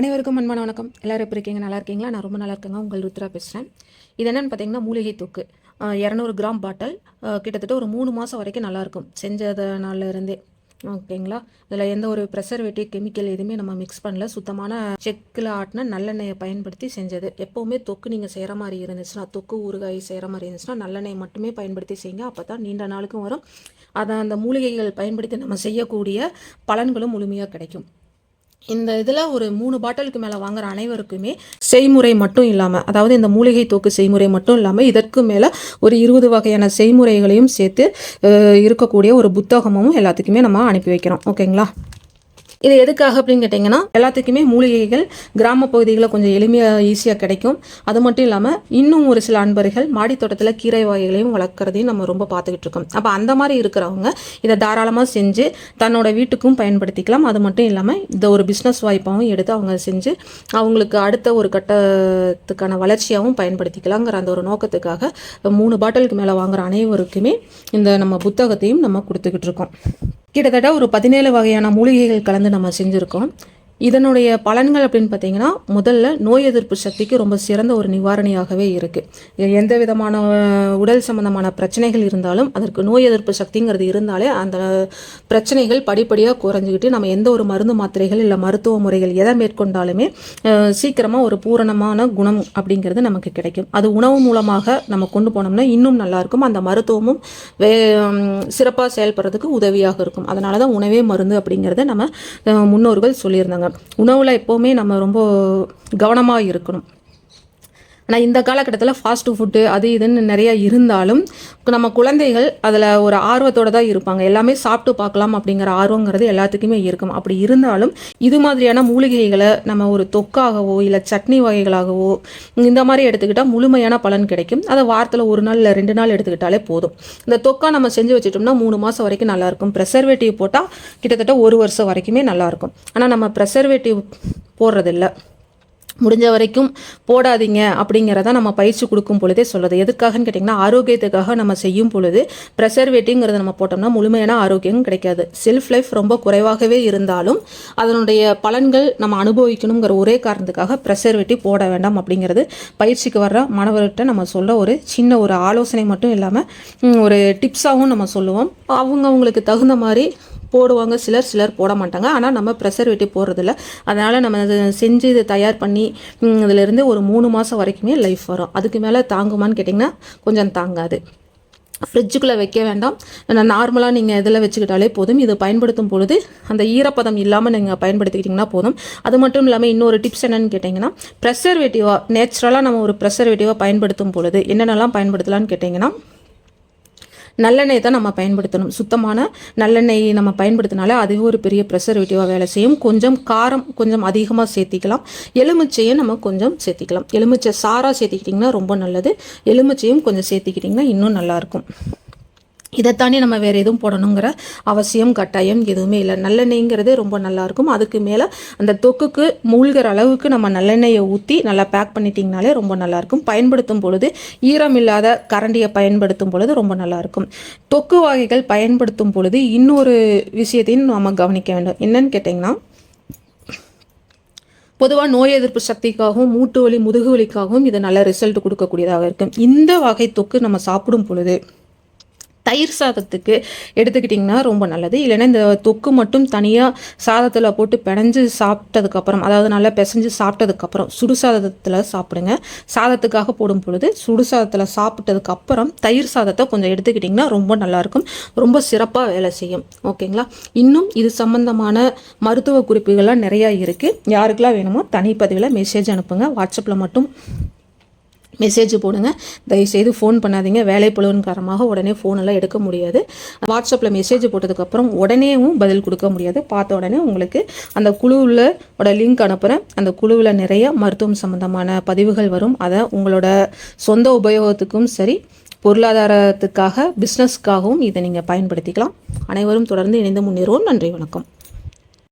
அனைவருக்கும் அன்பான வணக்கம். எல்லோரும் எப்படி இருக்கீங்க? நல்லா இருக்கீங்களா? நான் ரொம்ப நல்லா இருக்கேங்க. உங்கள் ருத்ரா பேசுகிறேன் இது என்னென்னு பார்த்தீங்கன்னா மூலிகை தொக்கு. இரநூறு கிராம் பாட்டில் கிட்டத்தட்ட ஒரு மூணு மாதம் வரைக்கும் நல்லாயிருக்கும் செஞ்சது இருந்தே. ஓகேங்களா? இதில் எந்த ஒரு ப்ரெசர்வேட்டிவ் கெமிக்கல் எதுவுமே நம்ம மிக்ஸ் பண்ணல. சுத்தமான செக்கில் ஆட்டின நல்லெண்ணெயை பயன்படுத்தி செஞ்சது. எப்போவுமே தொக்கு நீங்கள் செய்கிற மாதிரி இருந்துச்சுன்னா தொக்கு ஊறுகாய் செய்கிற மாதிரி இருந்துச்சுன்னா நல்லெண்ணெய் மட்டுமே பயன்படுத்தி செய்யுங்க. அப்போ தான் நீண்ட நாளுக்கும் வரும். அதை அந்த மூலிகைகள் பயன்படுத்தி நம்ம செய்யக்கூடிய பலன்களும் முழுமையாக கிடைக்கும். இந்த இதில் ஒரு மூணு பாட்டிலுக்கு மேலே வாங்குற அனைவருக்குமே செய்முறை மட்டும் இல்லாமல் அதாவது இந்த மூலிகை தோக்கு செய்முறை மட்டும் இல்லாமல் இதற்கு மேலே ஒரு இருபது வகையான செய்முறைகளையும் சேர்த்து இருக்கக்கூடிய ஒரு புத்தகமும் எல்லாத்துக்குமே நம்ம அனுப்பி வைக்கிறோம். ஓகேங்களா? இது எதுக்காக அப்படின்னு கேட்டிங்கன்னா எல்லாத்துக்குமே மூலிகைகள் கிராம பகுதிகளில் கொஞ்சம் எளிமையாக ஈஸியாக கிடைக்கும். அது மட்டும் இல்லாமல் இன்னும் ஒரு சில அன்பர்கள் மாடித்தோட்டத்தில் கீரை வகைகளையும் வளர்க்குறதையும் நம்ம ரொம்ப பார்த்துக்கிட்டு இருக்கோம். அப்போ அந்த மாதிரி இருக்கிறவங்க இதை தாராளமாக செஞ்சு தன்னோட வீட்டுக்கும் பயன்படுத்திக்கலாம். அது மட்டும் இல்லாமல் இதை ஒரு பிஸ்னஸ் வாய்ப்பாகவும் எடுத்து அவங்க செஞ்சு அவங்களுக்கு அடுத்த ஒரு கட்டத்துக்கான வளர்ச்சியாகவும் பயன்படுத்திக்கலாங்கிற அந்த ஒரு நோக்கத்துக்காக மூணு பாட்டிலுக்கு மேலே வாங்குகிற அனைவருக்குமே இந்த நம்ம புத்தகத்தையும் நம்ம கொடுத்துக்கிட்டு இருக்கோம். கிட்டத்தட்ட ஒரு பதினேழு வகையான மூலிகைகள் கலந்து நம்ம செஞ்சுருக்கோம். இதனுடைய பலன்கள் அப்படின்னு பார்த்தீங்கன்னா முதல்ல நோய் எதிர்ப்பு சக்திக்கு ரொம்ப சிறந்த ஒரு நிவாரணியாகவே இருக்குது எந்த விதமான உடல் சம்பந்தமான பிரச்சனைகள் இருந்தாலும் அதற்கு நோய் எதிர்ப்பு சக்திங்கிறது இருந்தாலே அந்த பிரச்சனைகள் படிப்படியாக குறைஞ்சிக்கிட்டு நம்ம எந்த ஒரு மருந்து மாத்திரைகள் இல்லை மருத்துவ முறைகள் எதை மேற்கொண்டாலுமே சீக்கிரமாக ஒரு பூரணமான குணம் அப்படிங்கிறது நமக்கு கிடைக்கும். அது உணவு மூலமாக நம்ம கொண்டு போனோம்னா இன்னும் நல்லாயிருக்கும். அந்த மருத்துவமும் வே சிறப்பாக செயல்படுறதுக்கு உதவியாக இருக்கும். அதனால தான் உணவே மருந்து அப்படிங்கிறத நம்ம முன்னோர்கள் சொல்லியிருந்தாங்க. உணவில் எப்போவுமே நம்ம ரொம்ப கவனமாக இருக்கணும். ஆனால் இந்த காலகட்டத்தில் ஃபாஸ்ட் ஃபுட்டு அது இதுன்னு நிறையா இருந்தாலும் நம்ம குழந்தைகள் அதில் ஒரு ஆர்வத்தோடு தான் இருப்பாங்க. எல்லாமே சாப்பிட்டு பார்க்கலாம் அப்படிங்கிற ஆர்வங்கிறது எல்லாத்துக்குமே இருக்கும். அப்படி இருந்தாலும் இது மாதிரியான மூலிகைகளை நம்ம ஒரு தொக்காகவோ இல்லை சட்னி வகைகளாகவோ இந்த மாதிரி எடுத்துக்கிட்டால் முழுமையான பலன் கிடைக்கும். அதை வாரத்தில் ஒரு நாள் இல்லை ரெண்டு நாள் எடுத்துக்கிட்டாலே போதும். இந்த தொக்கா நம்ம செஞ்சு வச்சுட்டோம்னா மூணு மாதம் வரைக்கும் நல்லாயிருக்கும் ப்ரெசர்வேட்டிவ் போட்டால் கிட்டத்தட்ட ஒரு வருஷம் வரைக்குமே நல்லாயிருக்கும் ஆனால் நம்ம ப்ரெசர்வேட்டிவ் போடுறதில்ல. முடிஞ்ச வரைக்கும் போடாதீங்க அப்படிங்கிறத நம்ம பயிற்சி கொடுக்கும் பொழுதே சொல்லுது. எதுக்காகன்னு கேட்டிங்கன்னா ஆரோக்கியத்துக்காக நம்ம செய்யும் பொழுது ப்ரெசர்வேட்டிங்கிறத நம்ம போட்டோம்னா முழுமையான ஆரோக்கியம் கிடைக்காது. செல்ஃப் லைஃப் ரொம்ப குறைவாகவே இருந்தாலும் அதனுடைய பலன்கள் நம்ம அனுபவிக்கணுங்கிற ஒரே காரணத்துக்காக ப்ரெசர்வேட்டிவ் போட வேண்டாம் அப்படிங்கிறது பயிற்சிக்கு வர்ற மாணவர்கிட்ட நம்ம சொல்ல ஒரு சின்ன ஒரு ஆலோசனை மட்டும் இல்லாமல் ஒரு டிப்ஸாகவும் நம்ம சொல்லுவோம். அவங்க அவங்களுக்கு தகுந்த மாதிரி போடுவாங்க. சிலர் சிலர் போட மாட்டாங்க. ஆனால் நம்ம ப்ரெசர்வேட்டிவ் போடுறதில்ல. அதனால் நம்ம அதை செஞ்சு இதை தயார் பண்ணி இதிலிருந்து ஒரு மூணு மாதம் வரைக்குமே லைஃப் வரும். அதுக்கு மேலே தாங்குமான்னு கேட்டிங்கன்னா கொஞ்சம் தாங்காது. ஃப்ரிட்ஜுக்குள்ளே வைக்க வேண்டாம். நார்மலாக நீங்கள் இதில் வச்சுக்கிட்டாலே போதும். இது பயன்படுத்தும் பொழுது அந்த ஈரப்பதம் இல்லாமல் நீங்கள் பயன்படுத்திக்கிட்டிங்கன்னா போதும். அது மட்டும் இல்லாமல் இன்னொரு டிப்ஸ் என்னென்னு கேட்டிங்கன்னா ப்ரெசர்வேட்டிவாக நேச்சுரலாக நம்ம ஒரு ப்ரெசர்வேட்டிவாக பயன்படுத்தும் பொழுது என்னென்னலாம் பயன்படுத்தலாம்னு கேட்டிங்கன்னா நல்லெண்ணெய் தான் நம்ம பயன்படுத்தணும். சுத்தமான நல்லெண்ணெய் நம்ம பயன்படுத்தினாலே அதுவே ஒரு பெரிய ப்ரெசர்வேட்டிவாக வேலை செய்யும். கொஞ்சம் காரம் கொஞ்சம் அதிகமாக சேர்த்திக்கலாம். எலுமிச்சையை நம்ம கொஞ்சம் சேர்த்திக்கலாம். எலுமிச்சை சாராக சேர்த்திக்கிட்டிங்கன்னா ரொம்ப நல்லது. எலுமிச்சையும் கொஞ்சம் சேர்த்திக்கிட்டிங்கன்னா இன்னும் நல்லாயிருக்கும் இதைத்தாண்டி நம்ம வேறு எதுவும் போடணுங்கிற அவசியம் கட்டாயம் எதுவுமே இல்லை. நல்லெண்ணெய்ங்கிறது ரொம்ப நல்லாயிருக்கும் அதுக்கு மேலே அந்த தொக்குக்கு மூழ்கிற அளவுக்கு நம்ம நல்லெண்ணெயை ஊற்றி நல்லா பேக் பண்ணிட்டிங்கனாலே ரொம்ப நல்லாயிருக்கும் பயன்படுத்தும் பொழுது ஈரம் இல்லாத கரண்டியை பயன்படுத்தும் பொழுது ரொம்ப நல்லாயிருக்கும் தொக்கு வகைகள் பயன்படுத்தும் பொழுது இன்னொரு விஷயத்தையும் நம்ம கவனிக்க வேண்டும். என்னன்னு கேட்டிங்கன்னா பொதுவாக நோய் எதிர்ப்பு சக்திக்காகவும் மூட்டு வலி முதுகு வலிக்காகவும் இது நல்ல ரிசல்ட் கொடுக்கக்கூடியதாக இருக்கும். இந்த வகை தொக்கு நம்ம சாப்பிடும் பொழுது தயிர் சாதத்துக்கு எடுத்துக்கிட்டிங்கன்னா ரொம்ப நல்லது. இல்லைன்னா இந்த தொக்கு மட்டும் தனியாக சாதத்தில் போட்டு பிணைஞ்சு சாப்பிட்டதுக்கப்புறம் அதாவது நல்லா பிசைஞ்சு சாப்பிட்டதுக்கப்புறம் சுடு சாதத்தில் சாப்பிடுங்க. சாதத்துக்காக போடும் பொழுது சுடு சாதத்தில் சாப்பிட்டதுக்கப்புறம் தயிர் சாதத்தை கொஞ்சம் எடுத்துக்கிட்டிங்கன்னா ரொம்ப நல்லாயிருக்கும். ரொம்ப சிறப்பாக வேலை செய்யும். ஓகேங்களா? இன்னும் இது சம்மந்தமான மருத்துவ குறிப்புகள்லாம் நிறையா இருக்குது யாருக்கெல்லாம் வேணுமோ தனிப்பதிவில் மெசேஜ் அனுப்புங்க. வாட்ஸ்அப்பில் மட்டும் மெசேஜ் போடுங்க. தயவுசெய்து ஃபோன் பண்ணாதீங்க. வேலைப்பழுவின் காரணமாக உடனே ஃபோனெல்லாம் எடுக்க முடியாது. வாட்ஸ்அப்பில் மெசேஜ் போட்டதுக்கப்புறம் உடனேவும் பதில் கொடுக்க முடியாது. பார்த்த உடனே உங்களுக்கு அந்த குழுவில் ஓட லிங்க் அனுப்புகிறேன் அந்த குழுவில் நிறைய மருத்துவம் சம்மந்தமான பதிவுகள் வரும். அதை உங்களோட சொந்த உபயோகத்துக்கும் சரி பொருளாதாரத்துக்காக பிஸ்னஸ்க்காகவும் இதை நீங்கள் பயன்படுத்திக்கலாம். அனைவரும் தொடர்ந்து இணைந்து முன்னேறுவோம். நன்றி வணக்கம்.